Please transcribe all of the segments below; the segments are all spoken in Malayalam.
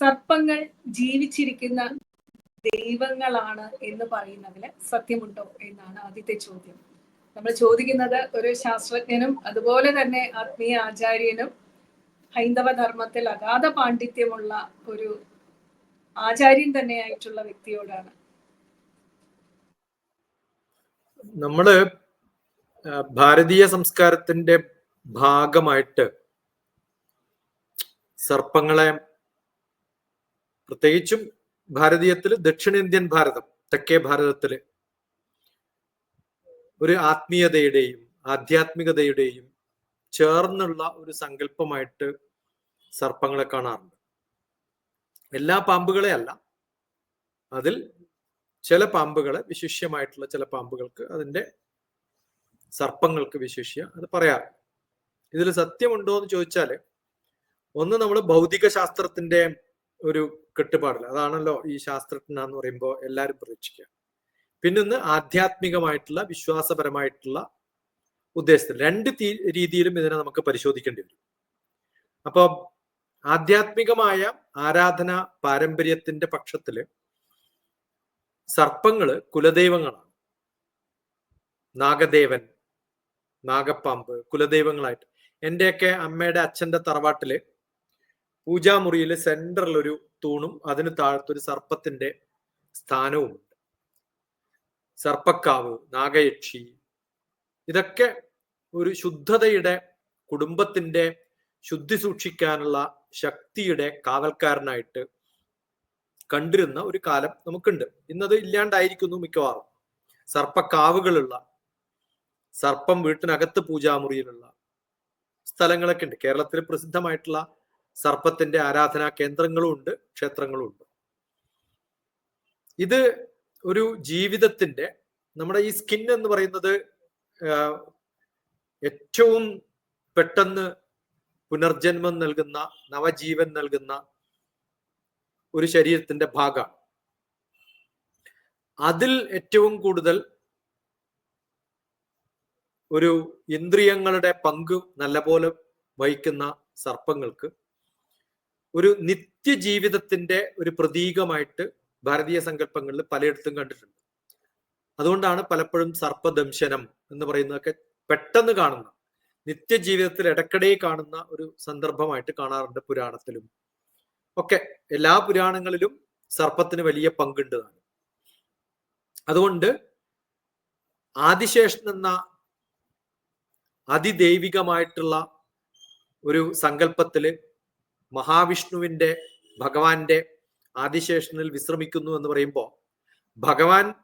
സർപ്പങ്ങൾ ജീവിച്ചിരിക്കുന്ന ദൈവങ്ങളാണ് എന്ന് പറയുന്നതിൽ സത്യമുണ്ടോ എന്നാണ് ആദ്യത്തെ ചോദ്യം. നമ്മൾ ചോദിക്കുന്നത് ഒരു ശാസ്ത്രജ്ഞനും അതുപോലെ തന്നെ ആത്മീയ ആചാര്യനും ഹൈന്ദവ ധർമ്മത്തിൽ അഗാധ പാണ്ഡിത്യമുള്ള ഒരു ആചാര്യൻ തന്നെയായിട്ടുള്ള വ്യക്തിയോടാണ്. നമ്മൾ ഭാരതീയ സംസ്കാരത്തിന്റെ ഭാഗമായിട്ട് സർപ്പങ്ങളെ പ്രത്യേകിച്ചും ഭാരതീയത്തിൽ ദക്ഷിണേന്ത്യൻ ഭാരതം തെക്കേ ഭാരതത്തിൽ ഒരു ആത്മീയതയുടെയും ആധ്യാത്മികതയുടെയും ചേർന്നുള്ള ഒരു സങ്കല്പമായിട്ട് സർപ്പങ്ങളെ കാണാറുണ്ട്. എല്ലാ പാമ്പുകളെ അല്ല. അതിൽ ചില പാമ്പുകളെ വിശിഷ്യമായിട്ടുള്ള ചില പാമ്പുകൾക്ക് അതിന്റെ സർപ്പങ്ങൾക്ക് വിശിഷ്യ അത് പറയാറ് ഇതിൽ സത്യമുണ്ടോ എന്ന് ചോദിച്ചാൽ ഒന്ന് നമ്മൾ ഭൗതിക ശാസ്ത്രത്തിന്റെ ഒരു കെട്ടുപാടില്ല. അതാണല്ലോ ഈ ശാസ്ത്രജ്ഞ എന്ന് പറയുമ്പോൾ എല്ലാവരും പ്രതീക്ഷിക്കുക പിന്നൊന്ന് ആധ്യാത്മികമായിട്ടുള്ള വിശ്വാസപരമായിട്ടുള്ള ഉദ്ദേശത്തിൽ രണ്ട് രീതിയിലും ഇതിനെ നമുക്ക് പരിശോധിക്കേണ്ടി വരും. അപ്പോൾ ആധ്യാത്മികമായ ആരാധന പാരമ്പര്യത്തിന്റെ പക്ഷത്തിൽ സർപ്പങ്ങൾ കുലദൈവങ്ങളാണ്. നാഗദേവൻ നാഗപ്പാമ്പ് കുലദൈവങ്ങളായിട്ട്. എന്റെയൊക്കെ അമ്മയുടെ അച്ഛന്റെ തറവാട്ടിൽ പൂജാമുറിയിൽ സെന്ററിൽ ഒരു തൂണും അതിന് താഴത്തൊരു സർപ്പത്തിന്റെ സ്ഥാനവുമുണ്ട് സർപ്പക്കാവ് നാഗയക്ഷി ഇതൊക്കെ ഒരു ശുദ്ധതയുടെ കുടുംബത്തിന്റെ ശുദ്ധി സൂക്ഷിക്കാനുള്ള ശക്തിയുടെ കാവൽക്കാരനായിട്ട് കണ്ടിരുന്ന ഒരു കാലം നമുക്കുണ്ട്. ഇന്നത് ഇല്ലാണ്ടായിരിക്കുന്നു മിക്കവാറും. സർപ്പക്കാവുകളുള്ള സർപ്പം വീട്ടിനകത്ത് പൂജാമുറിയിലുള്ള സ്ഥലങ്ങളൊക്കെ ഉണ്ട് കേരളത്തിൽ പ്രസിദ്ധമായിട്ടുള്ള സർപ്പത്തിന്റെ ആരാധനാ കേന്ദ്രങ്ങളും ഉണ്ട് ക്ഷേത്രങ്ങളും ഉണ്ട്. ഇത് ഒരു ജീവിതത്തിന്റെ നമ്മുടെ ഈ സ്കിൻ എന്ന് പറയുന്നത് ഏറ്റവും പെട്ടെന്ന് പുനർജന്മം നൽകുന്ന നവജീവൻ നൽകുന്ന ഒരു ശരീരത്തിന്റെ ഭാഗമാണ്. അതിൽ ഏറ്റവും കൂടുതൽ ഒരു ഇന്ദ്രിയങ്ങളുടെ പങ്ക് നല്ലപോലെ വഹിക്കുന്ന സർപ്പങ്ങൾക്ക് ഒരു നിത്യജീവിതത്തിന്റെ ഒരു പ്രതീകമായിട്ട് ഭാരതീയ സങ്കല്പങ്ങളിൽ പലയിടത്തും കണ്ടിട്ടുണ്ട്. അതുകൊണ്ടാണ് പലപ്പോഴും സർപ്പദംശനം എന്ന് പറയുന്നതൊക്കെ പെട്ടെന്ന് കാണുന്ന നിത്യജീവിതത്തിൽ ഇടയ്ക്കിടെ കാണുന്ന ഒരു സന്ദർഭമായിട്ട് കാണാറുണ്ട് പുരാണത്തിലും. ഒക്കെ എല്ലാ പുരാണങ്ങളിലും സർപ്പത്തിന് വലിയ പങ്കുണ്ട് അതുകൊണ്ട് ആദിശേഷൻ എന്ന അതിദൈവികമായിട്ടുള്ള ഒരു സങ്കല്പത്തിൽ മഹാവിഷ്ണുവിന്റെ ഭഗവാന്റെ ആദിശേഷനിൽ വിശ്രമിക്കുന്നു എന്ന് പറയുമ്പോൾ ഭഗവാൻ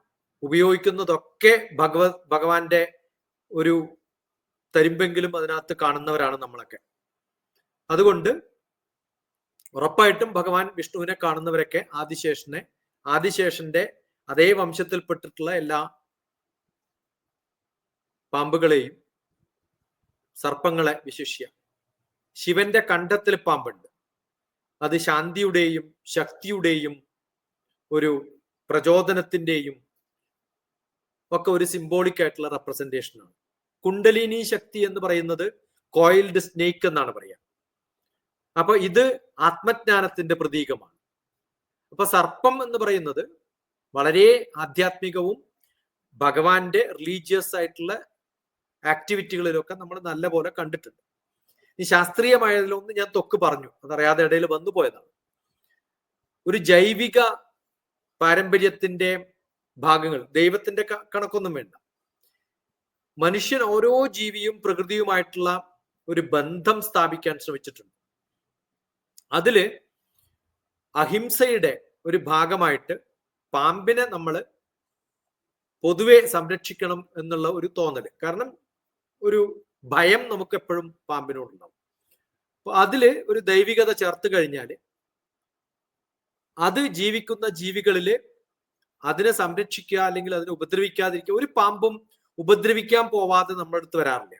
ഉപയോഗിക്കുന്നതൊക്കെ ഭഗവത് ഭഗവാന്റെ ഒരു തരുമ്പെങ്കിലും അതിനകത്ത് കാണുന്നവരാണ് നമ്മളൊക്കെ. അതുകൊണ്ട് ഉറപ്പായിട്ടും ഭഗവാൻ വിഷ്ണുവിനെ കാണുന്നവരൊക്കെ ആദിശേഷനെ ആദിശേഷന്റെ അതേ വംശത്തിൽപ്പെട്ടിട്ടുള്ള എല്ലാ പാമ്പുകളെയും സർപ്പങ്ങളെ വിശിഷ്യ. ശിവന്റെ കണ്ഠത്തിൽ പാമ്പുണ്ട്. അത് ശാന്തിയുടെയും ശക്തിയുടെയും ഒരു പ്രചോദനത്തിന്റെയും ഒക്കെ ഒരു സിംബോളിക് ആയിട്ടുള്ള റെപ്രസെന്റേഷനാണ് കുണ്ടലിനി ശക്തി എന്ന് പറയുന്നത് കോയിൽഡ് സ്നേക്ക് എന്നാണ് പറയുക അപ്പൊ ഇത് ആത്മജ്ഞാനത്തിന്റെ പ്രതീകമാണ്. അപ്പൊ സർപ്പം എന്ന് പറയുന്നത് വളരെ ആധ്യാത്മികവും ഭഗവാന്റെ റിലീജിയസ് ആയിട്ടുള്ള ആക്ടിവിറ്റികളിലൊക്കെ നമ്മൾ നല്ലപോലെ കണ്ടിട്ടുണ്ട്. ഈ ശാസ്ത്രീയമായതിലൊന്ന് ഞാൻ തൊക്ക് പറഞ്ഞു. അതറിയാതെ ഇടയിൽ വന്നു പോയതാണ്. ഒരു ജൈവിക പാരമ്പര്യത്തിന്റെ ഭാഗങ്ങൾ ദൈവത്തിന്റെ കണക്കൊന്നും വേണ്ട. മനുഷ്യൻ ഓരോ ജീവിയും പ്രകൃതിയുമായിട്ടുള്ള ഒരു ബന്ധം സ്ഥാപിക്കാൻ ശ്രമിച്ചിട്ടുണ്ട്. അതിൽ അഹിംസയുടെ ഒരു ഭാഗമായിട്ട് പാമ്പിനെ നമ്മൾ പൊതുവെ സംരക്ഷിക്കണം എന്നുള്ള ഒരു തോന്നൽ. കാരണം ഒരു ഭയം നമുക്ക് എപ്പോഴും പാമ്പിനോടുണ്ടാവും. അപ്പൊ അതിൽ ഒരു ദൈവികത ചേർത്ത് കഴിഞ്ഞാൽ അത് ജീവിക്കുന്ന ജീവികളിൽ അതിനെ സംരക്ഷിക്കുക അല്ലെങ്കിൽ അതിനെ ഉപദ്രവിക്കാതിരിക്കുക ഒരു പാമ്പും ഉപദ്രവിക്കാൻ പോവാതെ നമ്മുടെ അടുത്ത് വരാറില്ല.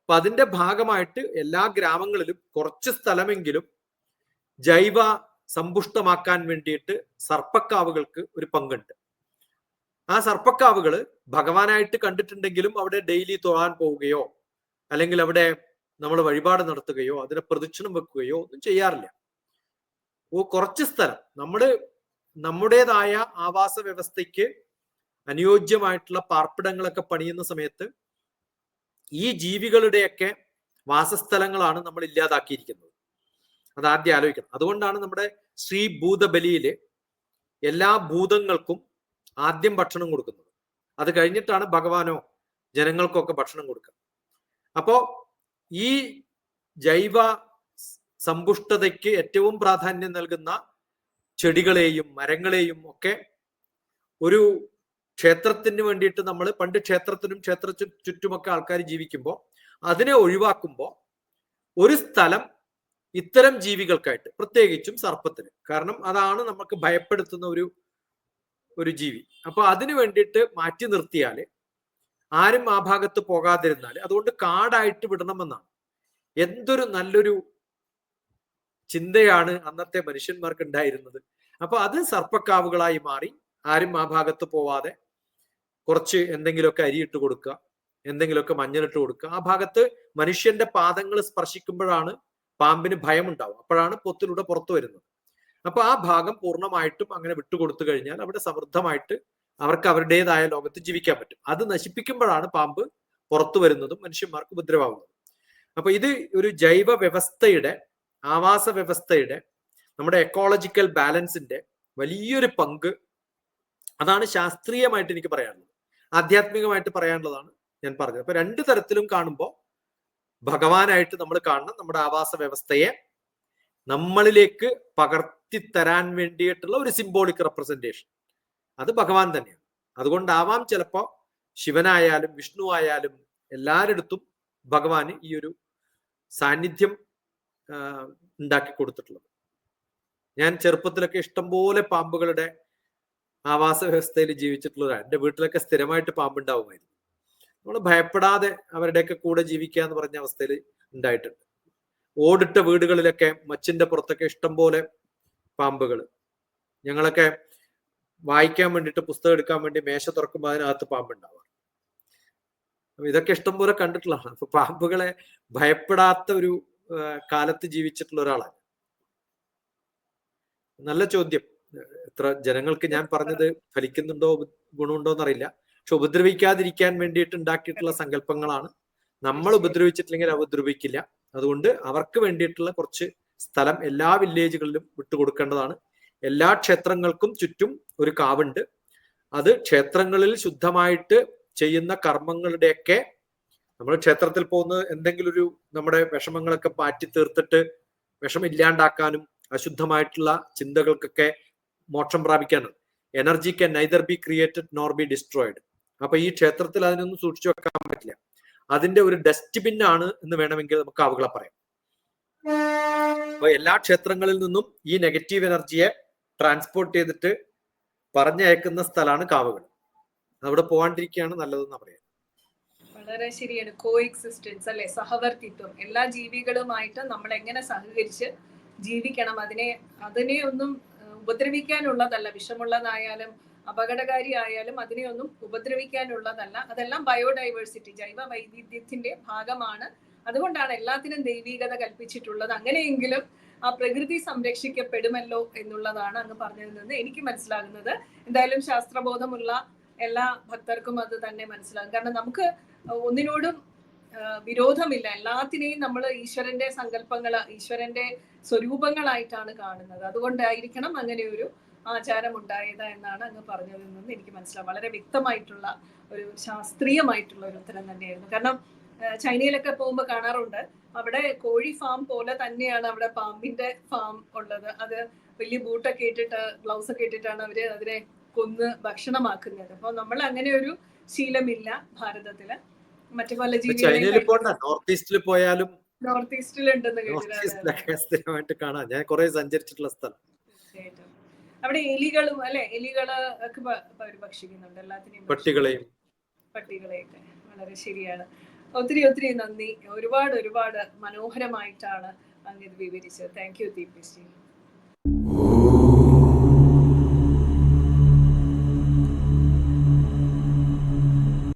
അപ്പൊ അതിന്റെ ഭാഗമായിട്ട് എല്ലാ ഗ്രാമങ്ങളിലും കുറച്ച് സ്ഥലമെങ്കിലും ജൈവ സമ്പുഷ്ടമാക്കാൻ വേണ്ടിയിട്ട് സർപ്പക്കാവുകൾക്ക് ഒരു പങ്കുണ്ട്. ആ സർപ്പക്കാവുകൾ ഭഗവാനായിട്ട് കണ്ടിട്ടുണ്ടെങ്കിലും അവിടെ ഡെയിലി തൊഴാൻ പോവുകയോ അല്ലെങ്കിൽ അവിടെ നമ്മൾ വഴിപാട് നടത്തുകയോ അതിനെ പ്രദക്ഷിണം വെക്കുകയോ ഒന്നും ചെയ്യാറില്ല. കുറച്ച് സ്ഥലം. നമ്മുടെ നമ്മുടേതായ ആവാസ വ്യവസ്ഥയ്ക്ക് അനുയോജ്യമായിട്ടുള്ള പാർപ്പിടങ്ങളൊക്കെ പണിയുന്ന സമയത്ത് ഈ ജീവികളുടെയൊക്കെ വാസസ്ഥലങ്ങളാണ് നമ്മൾ ഇല്ലാതാക്കിയിരിക്കുന്നത്. അത് ആദ്യം ആലോചിക്കണം. അതുകൊണ്ടാണ് നമ്മുടെ ശ്രീ ഭൂതബലിയിൽ എല്ലാ ഭൂതങ്ങൾക്കും ആദ്യം ഭക്ഷണം കൊടുക്കുന്നത്. അത് കഴിഞ്ഞിട്ടാണ് ഭഗവാനോ ജനങ്ങൾക്കൊക്കെ ഭക്ഷണം കൊടുക്കുക. അപ്പോ ഈ ജൈവ സമ്പുഷ്ടതയ്ക്ക് ഏറ്റവും പ്രാധാന്യം നൽകുന്ന ചെടികളെയും മരങ്ങളെയും ഒക്കെ ഒരു ക്ഷേത്രത്തിന് വേണ്ടിയിട്ട് നമ്മൾ പണ്ട് ക്ഷേത്രത്തിനും ക്ഷേത്ര ചുറ്റുമൊക്കെ ആൾക്കാർ ജീവിക്കുമ്പോൾ അതിനെ ഒഴിവാക്കുമ്പോൾ ഒരു സ്ഥലം ഇത്തരം ജീവികൾക്കായിട്ട് പ്രത്യേകിച്ചും സർപ്പത്തിന്. കാരണം അതാണ് നമുക്ക് ഭയപ്പെടുത്തുന്ന ഒരു ഒരു ജീവി. അപ്പൊ അതിനു വേണ്ടിയിട്ട് മാറ്റി നിർത്തിയാൽ ആരും ആ ഭാഗത്ത് പോകാതിരുന്നാൽ അതുകൊണ്ട് കാടായിട്ട് വിടണമെന്നാണ്. എന്തൊരു നല്ലൊരു ചിന്തയാണ് അന്നത്തെ മനുഷ്യന്മാർക്ക് ഉണ്ടായിരുന്നത് അപ്പൊ അത് സർപ്പക്കാവുകളായി മാറി. ആരും ആ ഭാഗത്ത് പോവാതെ കുറച്ച് എന്തെങ്കിലുമൊക്കെ അരിയിട്ട് കൊടുക്കുക എന്തെങ്കിലുമൊക്കെ മഞ്ഞളിട്ട് കൊടുക്കുക. ആ ഭാഗത്ത് മനുഷ്യന്റെ പാദങ്ങൾ സ്പർശിക്കുമ്പോഴാണ് പാമ്പിന് ഭയം ഉണ്ടാവും അപ്പോഴാണ് പൊത്തിലൂടെ പുറത്തു വരുന്നത്. അപ്പൊ ആ ഭാഗം പൂർണമായിട്ടും അങ്ങനെ വിട്ടുകൊടുത്തു കഴിഞ്ഞാൽ അവിടെ സമൃദ്ധമായിട്ട് അവർക്ക് അവരുടേതായ ലോകത്ത് ജീവിക്കാൻ പറ്റും. അത് നശിപ്പിക്കുമ്പോഴാണ് പാമ്പ് പുറത്തു വരുന്നതും മനുഷ്യന്മാർക്ക് ഉപദ്രവമാകുന്നതും അപ്പൊ ഇത് ഒരു ജൈവ വ്യവസ്ഥയുടെ ആവാസ വ്യവസ്ഥയുടെ നമ്മുടെ എക്കോളജിക്കൽ ബാലൻസിന്റെ വലിയൊരു പങ്ക്. അതാണ് ശാസ്ത്രീയമായിട്ട് എനിക്ക് പറയാനുള്ളത്. ആധ്യാത്മികമായിട്ട് പറയാനുള്ളതാണ് ഞാൻ പറഞ്ഞത്. അപ്പൊ രണ്ട് തരത്തിലും കാണുമ്പോൾ ഭഗവാനായിട്ട് നമ്മൾ കാണണം നമ്മുടെ ആവാസ വ്യവസ്ഥയെ നമ്മളിലേക്ക് പകർത്തി തരാൻ വേണ്ടിയിട്ടുള്ള ഒരു സിംബോളിക് റെപ്രസെന്റേഷൻ അത് ഭഗവാൻ തന്നെയാണ്. അതുകൊണ്ടാവാം ചിലപ്പോ ശിവനായാലും വിഷ്ണു ആയാലും എല്ലാരിടത്തും ഭഗവാന് ഈ ഒരു സാന്നിധ്യം ഉണ്ടാക്കി കൊടുത്തിട്ടുള്ളത്. ഞാൻ ചെറുപ്പത്തിലൊക്കെ ഇഷ്ടംപോലെ പാമ്പുകളുടെ ആവാസ വ്യവസ്ഥയിൽ ജീവിച്ചിട്ടുള്ളവരാണ് എന്റെ വീട്ടിലൊക്കെ സ്ഥിരമായിട്ട് പാമ്പുണ്ടാവുമായിരുന്നു. നമ്മൾ ഭയപ്പെടാതെ അവരുടെയൊക്കെ കൂടെ ജീവിക്കുക എന്ന് പറഞ്ഞ അവസ്ഥയിൽ ഉണ്ടായിട്ടുണ്ട്. ഓടിട്ട വീടുകളിലൊക്കെ മച്ചിന്റെ പുറത്തൊക്കെ ഇഷ്ടംപോലെ പാമ്പുകൾ. ഞങ്ങളൊക്കെ വായിക്കാൻ വേണ്ടിയിട്ട് പുസ്തകം എടുക്കാൻ വേണ്ടി മേശ തുറക്കുമ്പോൾ അതിനകത്ത് പാമ്പുണ്ടാവുക ഇതൊക്കെ ഇഷ്ടം പോലെ കണ്ടിട്ടുള്ളതാണ്. അപ്പൊ പാമ്പുകളെ ഭയപ്പെടാത്ത ഒരു കാലത്ത് ജീവിച്ചിട്ടുള്ള ഒരാളാണ്. നല്ല ചോദ്യം. എത്ര ജനങ്ങൾക്ക് ഞാൻ പറഞ്ഞത് ഫലിക്കുന്നുണ്ടോ ഗുണമുണ്ടോ എന്നറിയില്ല പക്ഷെ ഉപദ്രവിക്കാതിരിക്കാൻ വേണ്ടിയിട്ട് ഉണ്ടാക്കിയിട്ടുള്ള സങ്കല്പങ്ങളാണ്. നമ്മൾ ഉപദ്രവിച്ചിട്ടില്ലെങ്കിൽ ഉപദ്രവിക്കില്ല. അതുകൊണ്ട് അവർക്ക് വേണ്ടിയിട്ടുള്ള കുറച്ച് സ്ഥലം എല്ലാ വില്ലേജുകളിലും വിട്ടുകൊടുക്കേണ്ടതാണ്. എല്ലാ ക്ഷേത്രങ്ങൾക്കും ചുറ്റും ഒരു കാവുണ്ട്. അത് ക്ഷേത്രങ്ങളിൽ ശുദ്ധമായിട്ട് ചെയ്യുന്ന കർമ്മങ്ങളുടെയൊക്കെ നമ്മൾ ക്ഷേത്രത്തിൽ പോകുന്ന എന്തെങ്കിലും ഒരു നമ്മുടെ വിഷമങ്ങളൊക്കെ പാറ്റി തീർത്തിട്ട് വിഷമം ഇല്ലാണ്ടാക്കാനും അശുദ്ധമായിട്ടുള്ള ചിന്തകൾക്കൊക്കെ മോക്ഷം പ്രാപിക്കാനും. Energy can neither be created nor be destroyed അപ്പൊ ഈ ക്ഷേത്രത്തിൽ അതിനൊന്നും സൂക്ഷിച്ചു വെക്കാൻ പറ്റില്ല. അതിന്റെ ഒരു ഡസ്റ്റ്ബിൻ ആണ് എന്ന് വേണമെങ്കിൽ നമുക്ക് ആവുകളെ പറയാം. അപ്പൊ എല്ലാ ക്ഷേത്രങ്ങളിൽ നിന്നും ഈ നെഗറ്റീവ് എനർജിയെ ട്രാൻസ്പോർട്ട് ചെയ്തിട്ട് പറഞ്ഞയക്കുന്ന സ്ഥലമാണ് കാവുകൾ. അവിടെ പോകാണ്ടിരിക്കുകയാണ് നല്ലതെന്ന് പറയാം. വളരെ ശരിയാണ്. കോ എക്സിസ്റ്റൻസ് അല്ലെ? സഹവർത്തിത്വം. എല്ലാ ജീവികളുമായിട്ട് നമ്മൾ എങ്ങനെ സഹകരിച്ച് ജീവിക്കണം? അതിനെ അതിനെ ഒന്നും ഉപദ്രവിക്കാനുള്ളതല്ല. വിഷമുള്ളതായാലും അപകടകാരി ആയാലും അതിനെ ഒന്നും ഉപദ്രവിക്കാനുള്ളതല്ല. അതെല്ലാം ബയോഡൈവേഴ്സിറ്റി ജൈവ വൈവിധ്യത്തിന്റെ ഭാഗമാണ്. അതുകൊണ്ടാണ് എല്ലാത്തിനും ദൈവീകത കൽപ്പിച്ചിട്ടുള്ളത്. അങ്ങനെയെങ്കിലും ആ പ്രകൃതി സംരക്ഷിക്കപ്പെടുമല്ലോ എന്നുള്ളതാണ് അങ്ങ് പറഞ്ഞതിൽ നിന്ന് എനിക്ക് മനസ്സിലാകുന്നത്. എന്തായാലും ശാസ്ത്രബോധമുള്ള എല്ലാ ഭക്തർക്കും അത് തന്നെ മനസ്സിലാകും. കാരണം നമുക്ക് ഒന്നിനോടും വിരോധമില്ല. എല്ലാത്തിനെയും നമ്മൾ ഈശ്വരന്റെ സങ്കല്പങ്ങൾ ഈശ്വരന്റെ സ്വരൂപങ്ങളായിട്ടാണ് കാണുന്നത്. അതുകൊണ്ടായിരിക്കണം അങ്ങനെ ഒരു ആചാരം ഉണ്ടായത് എന്നാണ് അങ്ങ് പറഞ്ഞതിൽ നിന്ന് എനിക്ക് മനസ്സിലാവും വളരെ വ്യക്തമായിട്ടുള്ള ഒരു ശാസ്ത്രീയമായിട്ടുള്ള ഒരു ഉത്തരം തന്നെയായിരുന്നു. കാരണം ചൈനയിലൊക്കെ പോകുമ്പോൾ കാണാറുണ്ട്. അവിടെ കോഴി ഫാം പോലെ തന്നെയാണ് അവിടെ പാമ്പിന്റെ ഫാം ഉള്ളത്. അത് വലിയ ബൂട്ടൊക്കെ ഇട്ടിട്ട് ഗ്ലൗസ് ഒക്കെ ഇട്ടിട്ടാണ് അവർ അതിനെ കൊന്ന് ഭക്ഷണമാക്കുന്നത്. അപ്പൊ നമ്മൾ അങ്ങനെ ഒരു ശീലമില്ല ഭാരതത്തിൽ. മറ്റു പല ജീവികളിൽ ജീവികളും നോർത്ത് ഈസ്റ്റിൽ പോയാലും നോർത്ത് കേട്ടിട്ടുണ്ട് സ്ഥിരമായിട്ട് കാണാം. ഞാൻ കുറെ സഞ്ചരിച്ചിട്ടുള്ള സ്ഥലം. അവിടെ എലികളും അല്ലെ? എലികൾ ഒക്കെ ഭക്ഷിക്കുന്നുണ്ട് എല്ലാത്തിനെയും പട്ടികളെയും. പട്ടികളെയൊക്കെ. വളരെ ശരിയാണ്. ഒത്തിരി ഒത്തിരി നന്ദി. ഒരുപാട് ഒരുപാട് മനോഹരമായിട്ടാണ് അങ്ങ് ഇത് വിവരിച്ചത്. Thank you Deep